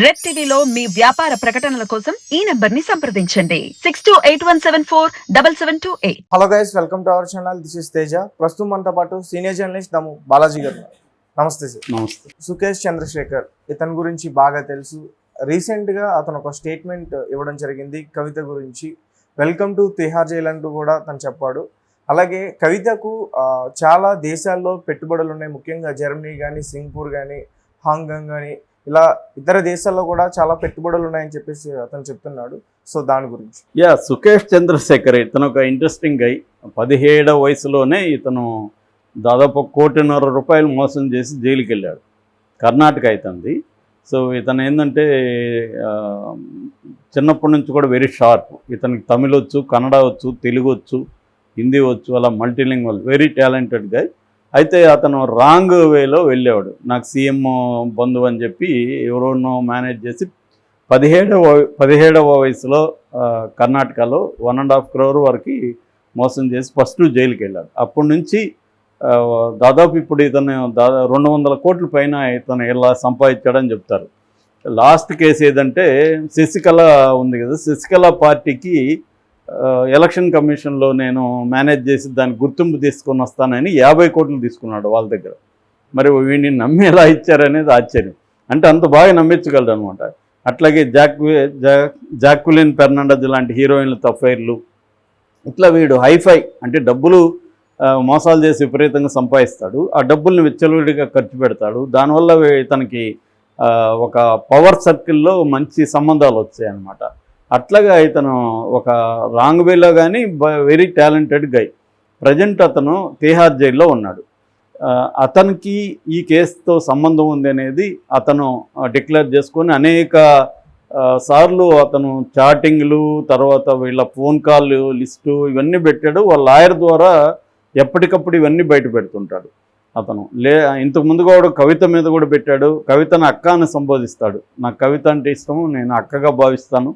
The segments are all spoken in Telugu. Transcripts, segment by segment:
రెడ్ టీవీలో మీ వ్యాపార ప్రకటనల కోసం ఈ నంబర్ని సంప్రదించండి. Six two eight one seven four double seven two eight hello guys welcome to our channel this is Teja ప్రస్తుతం మనతో పాటు సీనియర్ జర్నలిస్ట్ దము బాలాజీ గారు. నమస్తే సార్. నమస్తే. సుకేష్ చంద్రశేఖర్ ఇతని గురించి బాగా తెలుసు. రీసెంట్గా అతను ఒక స్టేట్మెంట్ ఇవ్వడం జరిగింది కవిత గురించి. వెల్కమ్ టు తిహార్ జైల్ అంటూ కూడా తను చెప్పాడు. అలాగే కవితకు చాలా దేశాల్లో పెట్టుబడులు ఉన్నాయి. ముఖ్యంగా జర్మనీ కానీ సింగపూర్ కానీ హాంకాంగ్ కానీ ఇలా ఇతర దేశాల్లో కూడా చాలా పెట్టుబడులు ఉన్నాయని చెప్పేసి అతను చెప్తున్నాడు. సో దాని గురించి. యా సుకేష్ చంద్రశేఖర్ ఇతను ఒక ఇంట్రెస్టింగ్ గై పదిహేడవ వయసులోనే ఇతను దాదాపు కోటిన్నర రూపాయలు మోసం చేసి జైలుకి వెళ్ళాడు కర్ణాటక అవుతుంది సో ఇతను ఏంటంటే చిన్నప్పటి నుంచి కూడా వెరీ షార్ప్ ఇతనికి తమిళ్ వచ్చు కన్నడ వచ్చు తెలుగు వచ్చు హిందీ వచ్చు అలా మల్టీలింగ్వల్ వెరీ టాలెంటెడ్ గై అయితే అతను రాంగ్ వేలో వెళ్ళేవాడు. నాకు సీఎం బంధువు అని చెప్పి ఎవరోనో మేనేజ్ చేసి పదిహేడవ పదిహేడవ వయసులో కర్ణాటకలో వన్ అండ్ హాఫ్ క్రోర్ వరకు మోసం చేసి ఫస్ట్ జైలుకి వెళ్ళాడు. అప్పటి నుంచి దాదాపు ఇప్పుడు ఇతను దాదా రెండు వందల కోట్ల పైన ఇతను ఇలా సంపాదించాడని చెప్తారు. లాస్ట్ కేసు ఏదంటే శశికళ ఉంది కదా శశికళ పార్టీకి ఎలక్షన్ కమిషన్లో నేను మేనేజ్ చేసి దాన్ని గుర్తింపు తీసుకొని వస్తానని యాభై కోట్లు తీసుకున్నాడు వాళ్ళ దగ్గర. మరి వీడిని నమ్మి ఎలా ఇచ్చారనేది ఆశ్చర్యం. అంటే అంత బాగా నమ్మించగలడు అనమాట అట్లాగే జాక్ జా- ఫెర్నాండజ్ లాంటి హీరోయిన్ల తఫైర్లు ఇట్లా వీడు హైఫై అంటే డబ్బులు మోసాలు చేసి విపరీతంగా సంపాదిస్తాడు. ఆ డబ్బుల్ని విచ్చలవిడిగా ఖర్చు పెడతాడు. దానివల్ల తనకి ఒక పవర్ సర్కిల్లో మంచి సంబంధాలు వచ్చాయన్నమాట. అట్లాగా ఇతను ఒక రాంగ్ వేలో కానీ వెరీ టాలెంటెడ్ గై ప్రజెంట్ అతను తీహార్ జైల్లో ఉన్నాడు. అతనికి ఈ కేసుతో సంబంధం ఉంది అనేది అతను డిక్లేర్ చేసుకొని అనేక సార్లు అతను చాటింగ్లు తర్వాత వీళ్ళ ఫోన్ కాల్ లిస్టు ఇవన్నీ పెట్టాడు. వాళ్ళ లాయర్ ద్వారా ఎప్పటికప్పుడు ఇవన్నీ బయట పెడుతుంటాడు అతను. లే ఇంతకుముందు కూడా కవిత మీద కూడా పెట్టాడు. కవితను అక్క అని సంబోధిస్తాడు. నాకు కవిత అంటే ఇష్టము నేను అక్కగా భావిస్తాను.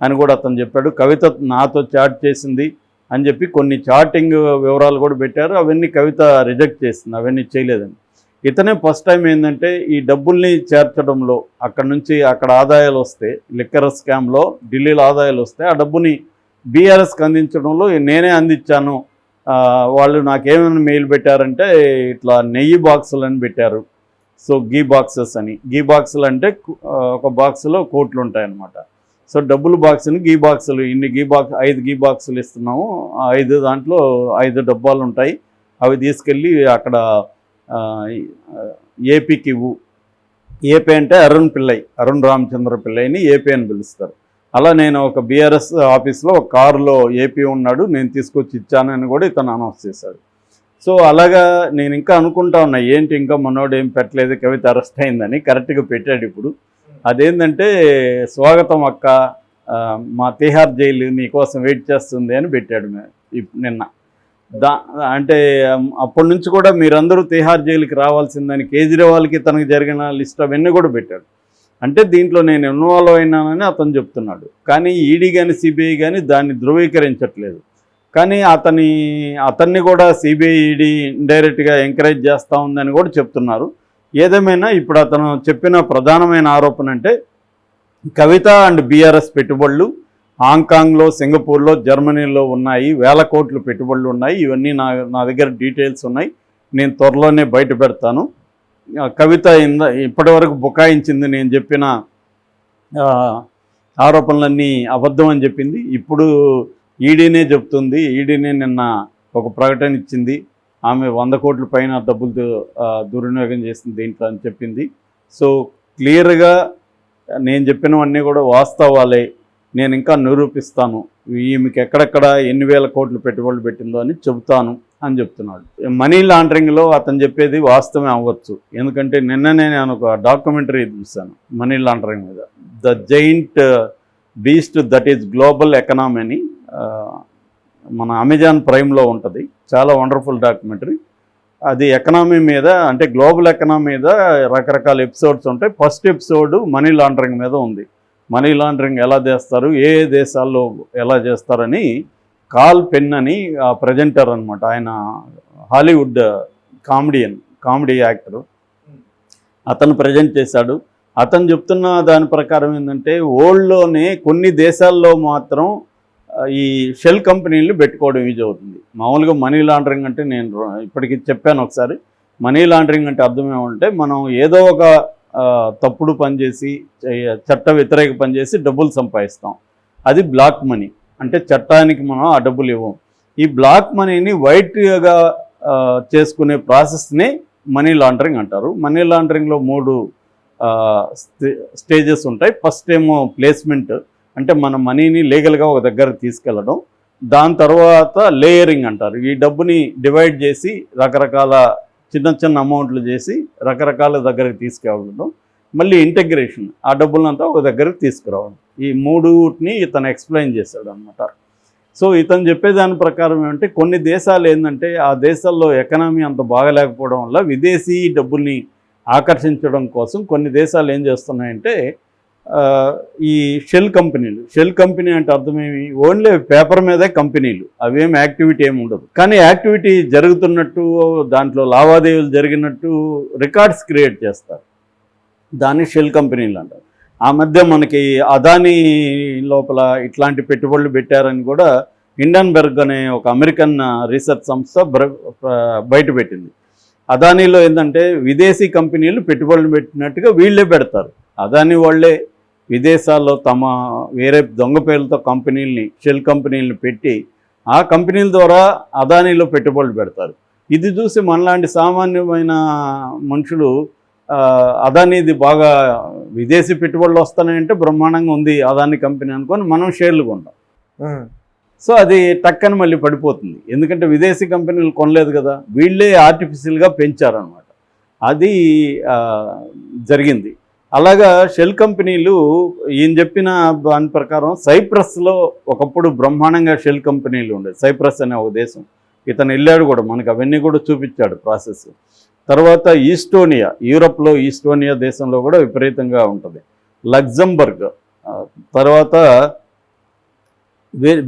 అని కూడా అతను చెప్పాడు. కవిత నాతో చాట్ చేసింది అని చెప్పి కొన్ని చాటింగ్ వివరాలు కూడా పెట్టారు. అవన్నీ కవిత రిజెక్ట్ చేసింది. అవన్నీ చేయలేదని ఇతనే ఫస్ట్ టైం ఏంటంటే ఈ డబ్బుల్ని చేర్చడంలో అక్కడ నుంచి అక్కడ ఆదాయాలు వస్తే లిక్కర్ స్కామ్లో ఢిల్లీలో ఆదాయాలు వస్తే ఆ డబ్బుని బీఆర్ఎస్కి అందించడంలో నేనే అందించాను. వాళ్ళు నాకేమైనా మెయిల్ పెట్టారంటే ఇట్లా నెయ్యి బాక్సులు అని పెట్టారు. సో గీ బాక్సెస్ అని. గీ బాక్సులు అంటే ఒక బాక్సులో కోట్లు ఉంటాయన్నమాట. సో డబ్బులు బాక్స్ని గీ బాక్సులు ఇన్ని గీ బాక్స్ ఐదు గీ బాక్సులు ఇస్తున్నాము. ఐదు దాంట్లో ఐదు డబ్బాలు ఉంటాయి. అవి తీసుకెళ్ళి అక్కడ ఏపీకి ఇవ్వు ఏపీ అంటే అరుణ్ పిల్లై అరుణ్ రామచంద్ర పిల్లైని ఏపీ అని పిలుస్తారు. అలా నేను ఒక బీఆర్ఎస్ ఆఫీస్లో ఒక కారులో ఏపీ ఉన్నాడు నేను తీసుకొచ్చి ఇచ్చానని కూడా ఇతను అనౌన్స్ చేశాడు. సో అలాగా నేను ఇంకా అనుకుంటా ఉన్నా ఏంటి ఇంకా మనోడు ఏం పెట్టలేదు కవిత అరెస్ట్ అయిందని కరెక్ట్గా పెట్టాడు ఇప్పుడు. అదేంటంటే స్వాగతం అక్క మా తిహార్ జైలు నీకోసం వెయిట్ చేస్తుంది అని పెట్టాడు ఇప్- నిన్న. దా అంటే అప్పటి నుంచి కూడా మీరందరూ తిహార్ జైలుకి రావాల్సిందని కేజ్రీవాల్కి తనకు జరిగిన లిస్ట్ అవన్నీ కూడా పెట్టాడు. అంటే దీంట్లో నేను ఇన్వాల్వ్ అయినానని అతను చెప్తున్నాడు. కానీ ఈడీ కానీ సిబిఐ కానీ దాన్ని ధృవీకరించట్లేదు. కానీ అతని అతన్ని కూడా సిబిఐ ఈడీ ఇండైరెక్ట్గా ఎంకరేజ్ చేస్తూ ఉందని కూడా చెప్తున్నారు. ఏదేమైనా ఇప్పుడు అతను చెప్పిన ప్రధానమైన ఆరోపణ అంటే కవిత అండ్ బీఆర్ఎస్ పెట్టుబడులు హాంకాంగ్లో సింగపూర్లో జర్మనీలో ఉన్నాయి. వేల కోట్లు పెట్టుబడులు ఉన్నాయి. ఇవన్నీ నా నా దగ్గర డీటెయిల్స్ ఉన్నాయి. నేను త్వరలోనే బయట పెడతాను. కవిత ఇంద ఇప్పటివరకు బుకాయించింది నేను చెప్పిన ఆరోపణలన్నీ అబద్ధం అని చెప్పింది. ఇప్పుడు ఈడీనే చెప్తుంది. ఈడీనే నిన్న ఒక ప్రకటన ఇచ్చింది. ఆమె వంద కోట్ల పైన డబ్బులు దుర్వినియోగం చేసింది దీంట్లో అని చెప్పింది. సో క్లియర్గా నేను చెప్పినవన్నీ కూడా వాస్తవాలే. నేను ఇంకా నిరూపిస్తాను. ఈమెకి ఎక్కడెక్కడ ఎన్ని వేల కోట్లు పెట్టుబడులు పెట్టిందో అని చెబుతాను అని చెప్తున్నాడు. మనీ లాండరింగ్లో అతను చెప్పేది వాస్తవమే అవ్వచ్చు. ఎందుకంటే నిన్ననే నేను ఒక డాక్యుమెంటరీ చూశాను మనీ లాండరింగ్ మీద. The giant beast that is global economy అని మన అమెజాన్ ప్రైమ్లో ఉంటుంది. చాలా వండర్ఫుల్ డాక్యుమెంటరీ అది ఎకనామీ మీద అంటే గ్లోబల్ ఎకనామీ మీద రకరకాల ఎపిసోడ్స్ ఉంటాయి. ఫస్ట్ ఎపిసోడ్ మనీ లాండరింగ్ మీద ఉంది. మనీ లాండరింగ్ ఎలా చేస్తారు? ఏ దేశాల్లో ఎలా చేస్తారని కాల్ పెన్ అని ఆ ప్రజెంటర్ అనమాట ఆయన హాలీవుడ్ కామెడియన్ కామెడీ యాక్టర్ అతను ప్రజెంట్ చేశాడు. అతను చెప్తున్న దాని ప్రకారం ఏంటంటే ఓల్డ్లోనే కొన్ని దేశాల్లో మాత్రం ఈ షెల్ కంపెనీలు పెట్టుకోవడం యూజ్ అవుతుంది. మామూలుగా మనీ లాండరింగ్ అంటే నేను ఇప్పటికి చెప్పాను ఒకసారి. మనీ లాండరింగ్ అంటే అర్థం ఏమంటే మనం ఏదో ఒక తప్పుడు పనిచేసి చట్ట వ్యతిరేక పనిచేసి డబ్బులు సంపాదిస్తాం. అది బ్లాక్ మనీ. అంటే చట్టానికి మనం ఆ డబ్బులు ఇవ్వం. ఈ బ్లాక్ మనీని వైట్గా చేసుకునే ప్రాసెస్ని మనీ లాండరింగ్ అంటారు. మనీ లాండరింగ్లో మూడు స్టేజెస్ ఉంటాయి. ఫస్ట్ ఏమో ప్లేస్మెంట్ అంటే మన మనీని లీగల్గా ఒక దగ్గర తీసుకెళ్ళడం దాని తర్వాత లేయరింగ్ అంటారు. ఈ డబ్బుని డివైడ్ చేసి రకరకాల చిన్న చిన్న అమౌంట్లు చేసి రకరకాల దగ్గరికి తీసుకెళ్ళడం మళ్ళీ ఇంటగ్రేషన్ ఆ డబ్బులంతా ఒక దగ్గరకు తీసుకురావడం. ఈ మూడుని ఇతను ఎక్స్ప్లెయిన్ చేశాడు అనమాట సో ఇతను చెప్పేదాని ప్రకారం ఏమంటే కొన్ని దేశాలు ఏంటంటే ఆ దేశాల్లో ఎకనామీ అంత బాగలేకపోవడం వల్ల విదేశీ డబ్బుల్ని ఆకర్షించడం కోసం కొన్ని దేశాలు ఏం చేస్తున్నాయంటే ఈ షెల్ కంపెనీలు. షెల్ కంపెనీ అంటే అర్థమేమి ఓన్లీ పేపర్ మీదే కంపెనీలు. అవేం యాక్టివిటీ ఏమి ఉండదు. కానీ యాక్టివిటీ జరుగుతున్నట్టు దాంట్లో లావాదేవీలు జరిగినట్టు రికార్డ్స్ క్రియేట్ చేస్తారు. దాన్ని షెల్ కంపెనీలు అంటారు. ఆ మధ్య మనకి అదానీ లోపల ఇట్లాంటి పెట్టుబడులు పెట్టారని కూడా హిండన్బెర్గ్ అనే ఒక అమెరికన్ రీసెర్చ్ సంస్థ బ్ర- బయట పెట్టింది. అదానీలో ఏంటంటే విదేశీ కంపెనీలు పెట్టుబడులు పెట్టినట్టుగా వీళ్ళే పెడతారు. అదాని వాళ్ళే విదేశాల్లో తమ వేరే దొంగ పేర్లతో కంపెనీల్ని షెల్ కంపెనీలను పెట్టి ఆ కంపెనీల ద్వారా అదానీలో పెట్టుబడులు పెడతారు. ఇది చూసి మనలాంటి సామాన్యమైన మనుషులు అదానీది బాగా విదేశీ పెట్టుబడులు వస్తున్నాయంటే బ్రహ్మాండంగా ఉంది అదాని కంపెనీ అనుకొని మనం షేర్లు కొంటాం. సో అది టక్కని మళ్ళీ పడిపోతుంది. ఎందుకంటే విదేశీ కంపెనీలు కొనలేదు కదా వీళ్ళే ఆర్టిఫిషియల్గా పెంచారనమాట అది జరిగింది. అలాగా షెల్ కంపెనీలు ఈయన చెప్పిన దాని ప్రకారం సైప్రస్లో ఒకప్పుడు బ్రహ్మాండంగా షెల్ కంపెనీలు ఉండేవి. సైప్రస్ అనే ఒక దేశం. ఇతను వెళ్ళాడు కూడా మనకు అవన్నీ కూడా చూపించాడు ప్రాసెస్. తర్వాత ఈస్టోనియా యూరప్లో ఈస్టోనియా దేశంలో కూడా విపరీతంగా ఉంటుంది. లగ్జంబర్గ్ తర్వాత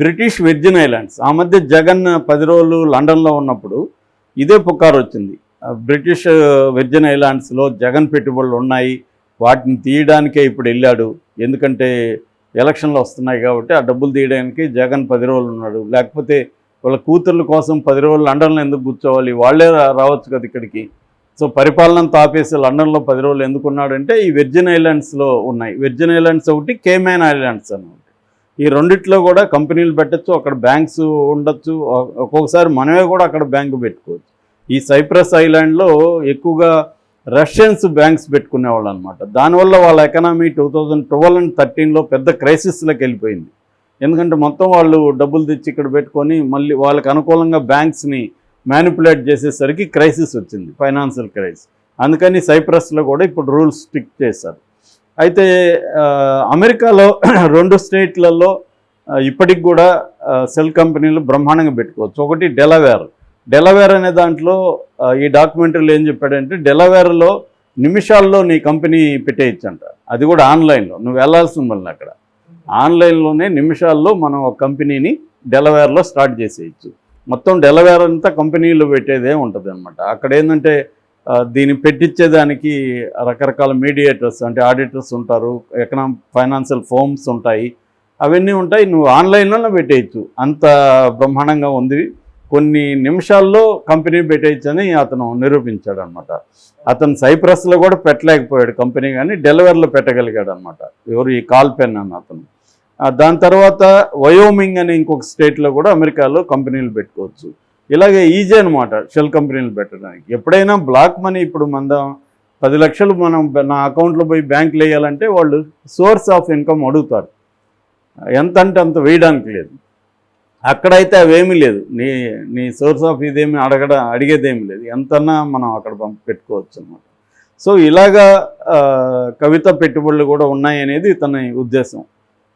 బ్రిటిష్ వెర్జిన్ ఐలాండ్స్. ఆ మధ్య జగన్ పది రోజులు లండన్లో ఉన్నప్పుడు ఇదే పుకారు వచ్చింది బ్రిటిష్ వెర్జిన్ ఐలాండ్స్లో జగన్ పెట్టుబడులు ఉన్నాయి. వాటిని తీయడానికే ఇప్పుడు వెళ్ళాడు. ఎందుకంటే ఎలక్షన్లు వస్తున్నాయి కాబట్టి ఆ డబ్బులు తీయడానికి జగన్ పది రోజులు ఉన్నాడు. లేకపోతే వాళ్ళ కూతుర్ల కోసం పది రోజులు లండన్లో ఎందుకు కూర్చోవాలి? వాళ్ళే రావచ్చు కదా ఇక్కడికి. సో పరిపాలన తాపేసి లండన్లో పది రోజులు ఎందుకు ఉన్నాడంటే ఈ వెర్జిన్ ఐలాండ్స్లో ఉన్నాయి. వెర్జిన్ ఐలాండ్స్ ఒకటి కేమైన్ ఐలాండ్స్ అన్నమాట ఈ రెండిట్లో కూడా కంపెనీలు పెట్టచ్చు అక్కడ బ్యాంక్స్ ఉండొచ్చు. ఒక్కొక్కసారి మనమే కూడా అక్కడ బ్యాంకు పెట్టుకోవచ్చు. ఈ సైప్రస్ ఐలాండ్లో ఎక్కువగా రష్యన్స్ బ్యాంక్స్ పెట్టుకునేవాళ్ళు అనమాట దానివల్ల వాళ్ళ economy two thousand twelve and థర్టీన్లో పెద్ద క్రైసిస్లోకి వెళ్ళిపోయింది. ఎందుకంటే మొత్తం వాళ్ళు డబ్బులు తెచ్చి ఇక్కడ పెట్టుకొని మళ్ళీ వాళ్ళకి అనుకూలంగా బ్యాంక్స్ని మ్యానిపులేట్ చేసేసరికి క్రైసిస్ వచ్చింది ఫైనాన్షియల్ క్రైసిస్. అందుకని సైప్రస్లో కూడా ఇప్పుడు రూల్స్ స్టిక్ చేశారు. అయితే అమెరికాలో రెండు స్టేట్లలో ఇప్పటికి కూడా సెల్ కంపెనీలు బ్రహ్మాండంగా పెట్టుకోవచ్చు. ఒకటి డెలవేర్. డెలవేర్ అనే దాంట్లో ఈ డాక్యుమెంటరీలో ఏం చెప్పాడంటే డెలవేర్లో నిమిషాల్లో నీ కంపెనీ పెట్టేయచ్చంట. అది కూడా ఆన్లైన్లో. నువ్వు వెళ్ళాల్సి మళ్ళీ అక్కడ. ఆన్లైన్లోనే నిమిషాల్లో మనం ఒక కంపెనీని డెలవేర్లో స్టార్ట్ చేసేయచ్చు. మొత్తం డెలవేర్ అంతా కంపెనీలో పెట్టేదే ఉంటుంది అనమాట అక్కడ ఏంటంటే దీన్ని పెట్టించేదానికి రకరకాల మీడియేటర్స్ అంటే ఆడిటర్స్ ఉంటారు ఎకనామిక్ ఫైనాన్షియల్ ఫోమ్స్ ఉంటాయి. అవన్నీ ఉంటాయి. నువ్వు ఆన్లైన్లోనే పెట్టేయచ్చు. అంత బ్రహ్మాండంగా ఉంది. కొన్ని నిమిషాల్లో కంపెనీ పెట్టేయచ్చని అతను నిరూపించాడు అనమాట అతను సైప్రస్లో కూడా పెట్టలేకపోయాడు కంపెనీ కానీ డెలివర్లో పెట్టగలిగాడు అనమాట ఎవరు ఈ కాల్ పెన్ అని అతను. దాని తర్వాత వయోమింగ్ అనే ఇంకొక స్టేట్లో కూడా అమెరికాలో కంపెనీలు పెట్టుకోవచ్చు. ఇలాగే ఈజీ అనమాట షెల్ కంపెనీలు పెట్టడానికి. ఎప్పుడైనా బ్లాక్ మనీ ఇప్పుడు మనం పది లక్షలు మనం నా అకౌంట్లో పోయి బ్యాంకులు వేయాలంటే వాళ్ళు సోర్స్ ఆఫ్ ఇన్కమ్ అడుగుతారు. ఎంత అంటే అంత వేయడానికి లేదు. అక్కడైతే అవేమీ లేదు. నీ నీ సోర్స్ ఆఫ్ ఇదేమి అడగడం అడిగేదేమీ లేదు. ఎంతన్నా మనం అక్కడ పంపి పెట్టుకోవచ్చు అనమాట సో ఇలాగా కవిత పెట్టుబడులు కూడా ఉన్నాయి అనేది ఇతని ఉద్దేశం.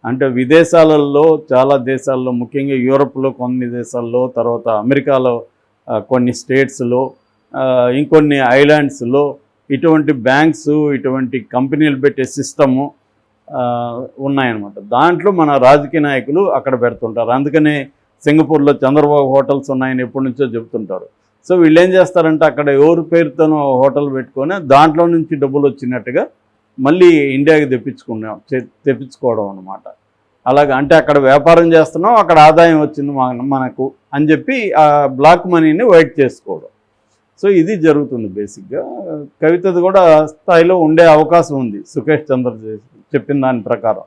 అంటే విదేశాలలో చాలా దేశాల్లో ముఖ్యంగా యూరప్లో కొన్ని దేశాల్లో తర్వాత అమెరికాలో కొన్ని స్టేట్స్లో ఇంకొన్ని ఐలాండ్స్లో ఇటువంటి బ్యాంక్స్ ఇటువంటి కంపెనీలు పెట్టే సిస్టము ఉన్నాయన్నమాట. దాంట్లో మన రాజకీయ నాయకులు అక్కడ పెడుతుంటారు. అందుకనే సింగపూర్లో చంద్రబాబు హోటల్స్ ఉన్నాయని ఎప్పటి నుంచో చెబుతుంటారు. సో వీళ్ళు ఏం చేస్తారంటే అక్కడ ఎవరి పేరుతోనో హోటల్ పెట్టుకొని దాంట్లో నుంచి డబ్బులు వచ్చినట్టుగా మళ్ళీ ఇండియాకి తెప్పించుకున్నాం. తెప్పించుకోవడం అనమాట అలాగే అంటే అక్కడ వ్యాపారం చేస్తున్నాం అక్కడ ఆదాయం వచ్చింది మనకు అని చెప్పి ఆ బ్లాక్ మనీని వైట్ చేసుకోవడం. సో ఇది జరుగుతుంది బేసిక్గా. కవితది కూడా స్థాయిలో ఉండే అవకాశం ఉంది సుఖేష్ చంద్ర చెప్పిన దాని ప్రకారం.